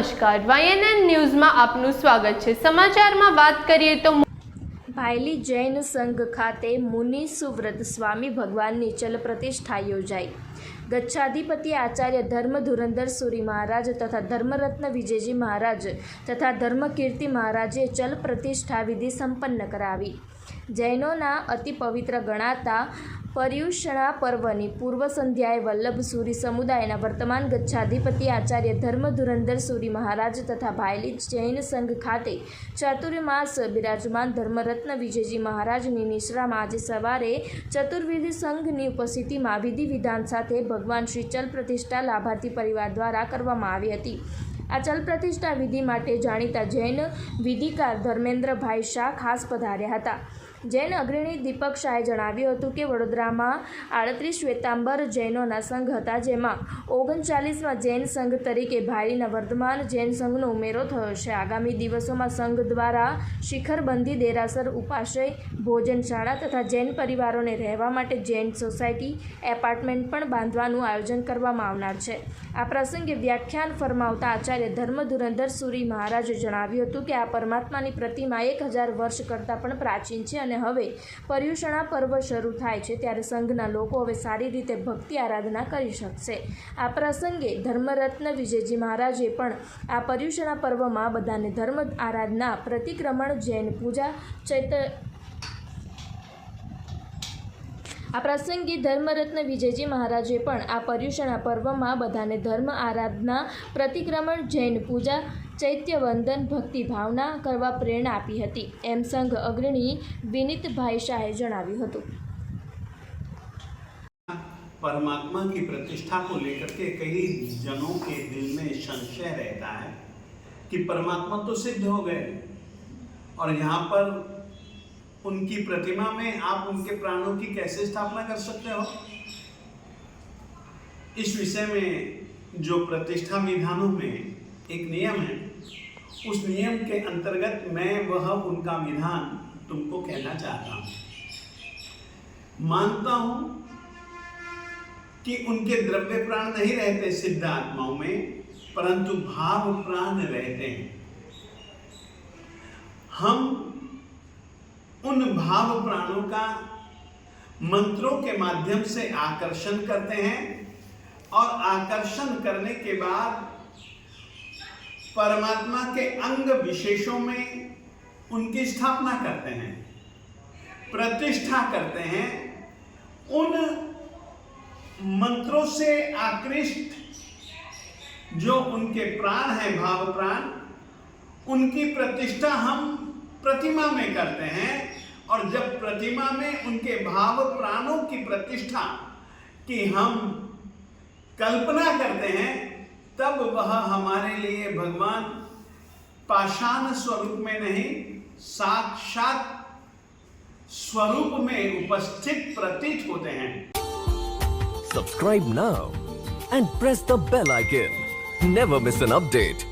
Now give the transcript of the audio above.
નમસ્કાર. વાયએનએન ન્યૂઝમાં આપનું સ્વાગત છે. સમાચારમાં વાત કરીએ તો ભાયલી જૈન સંઘ ખાતે મુનિ સુવ્રત સ્વામી ભગવાનની ચલ પ્રતિષ્ઠા યોજાઈ. ગચ્છાધિપતિ આચાર્ય ધર્મ ધુરંધર સુરી મહારાજ તથા ધર્મરત્ન વિજયજી મહારાજ તથા ધર્મકીર્તિ મહારાજે ચલ પ્રતિષ્ઠા વિધિ સંપન્ન કરાવી. જૈનોના અતિ પવિત્ર ગણાતા પર્યુષણા પર્વની પૂર્વ સંધ્યાએ વલ્લભ સુરી સમુદાયના વર્તમાન ગચ્છાધિપતિ આચાર્ય ધર્મ ધુરંધર સુરી મહારાજ તથા ભાયલી જૈન સંઘ ખાતે ચાતુર્માસ બિરાજમાન ધર્મરત્ન વિજયજી મહારાજની નિશ્રામાં આજે સવારે ચતુર્વિધિ સંઘની ઉપસ્થિતિમાં વિધિ વિધાન સાથે ભગવાન શ્રી ચલ પ્રતિષ્ઠા લાભાર્થી પરિવાર દ્વારા કરવામાં આવી હતી. આ ચલ પ્રતિષ્ઠા વિધિ માટે જાણીતા જૈન વિધિકાર ધર્મેન્દ્રભાઈ શાહ ખાસ પધાર્યા હતા. જૈન અગ્રણી દીપક શાહે જણાવ્યું હતું કે વડોદરામાં આડત્રીસ શ્વેતાંબર જૈનોના સંઘ હતા જેમાં ઓગણચાલીસમાં જૈન સંઘ તરીકે ભાઈના વર્ધમાન જૈન સંઘનો ઉમેરો થયો છે. આગામી દિવસોમાં સંઘ દ્વારા શિખરબંધી, દેરાસર, ઉપાશ્રય, ભોજનશાળા તથા જૈન પરિવારોને રહેવા માટે જૈન સોસાયટી એપાર્ટમેન્ટ પણ બાંધવાનું આયોજન કરવામાં આવનાર છે. આ પ્રસંગે વ્યાખ્યાન ફરમાવતા આચાર્ય ધર્મ ધુરંધર સુરી મહારાજે જણાવ્યું હતું કે આ પરમાત્માની પ્રતિમા એક હજાર વર્ષ કરતાં પણ પ્રાચીન છે અને હવે પર્યુષણા પર્વ શરૂ થાય છે ત્યારે સંઘના લોકો હવે સારી રીતે ભક્તિ આરાધના કરી શકશે. આ પ્રસંગે ધર્મરત્ન વિજયજી મહારાજે પણ આ પર્યુષણા પર્વમાં બધાને ધર્મ આરાધના, પ્રતિક્રમણ, જૈન પૂજા ચૈત્ર આ પ્રસંગે ધર્મરત્ન વિજયજી મહારાજે પણ આ પર્યુષણા પર્વમાં બધાને ધર્મ આરાધના પ્રતિક્રમણ જૈન પૂજા ચૈત્ય વંદન ભક્તિ ભાવના કરવા પ્રેરણા આપી હતી એમ સંઘ અગ્રણી વિનીતભાઈ શાહે જણાવ્યું હતું परमात्मा की प्रतिष्ठा को लेकर के कई जनों के दिल में संशय रहता है कि परमात्मा तो सिद्ध हो गए और यहाँ पर उनकी प्रतिमा में आप उनके प्राणों की कैसे स्थापना कर सकते हो? इस विषय में जो प्रतिष्ठा विधानों में एक नियम है, उस नियम के अंतर्गत मैं वह उनका विधान तुमको कहना चाहता हूँ। मानता हूँ कि उनके द्रव्य प्राण नहीं रहते सिद्ध आत्माओं में, परंतु भाव प्राण रहते हैं। हम उन भाव प्राणों का मंत्रों के माध्यम से आकर्षण करते हैं और आकर्षण करने के बाद परमात्मा के अंग विशेषों में उनकी स्थापना करते हैं, प्रतिष्ठा करते हैं, उन मंत्रों से आकृष्ट जो उनके प्राण हैं, भाव प्राण, उनकी प्रतिष्ठा हम प्रतिमा में करते हैं और जब प्रतिमा में उनके भाव प्राणों की प्रतिष्ठा की हम कल्पना करते हैं, तब वह हमारे लिए भगवान पाषाण स्वरूप में नहीं, साक्षात स्वरूप में उपस्थित प्रतीत होते हैं subscribe now and press the bell icon never miss an update.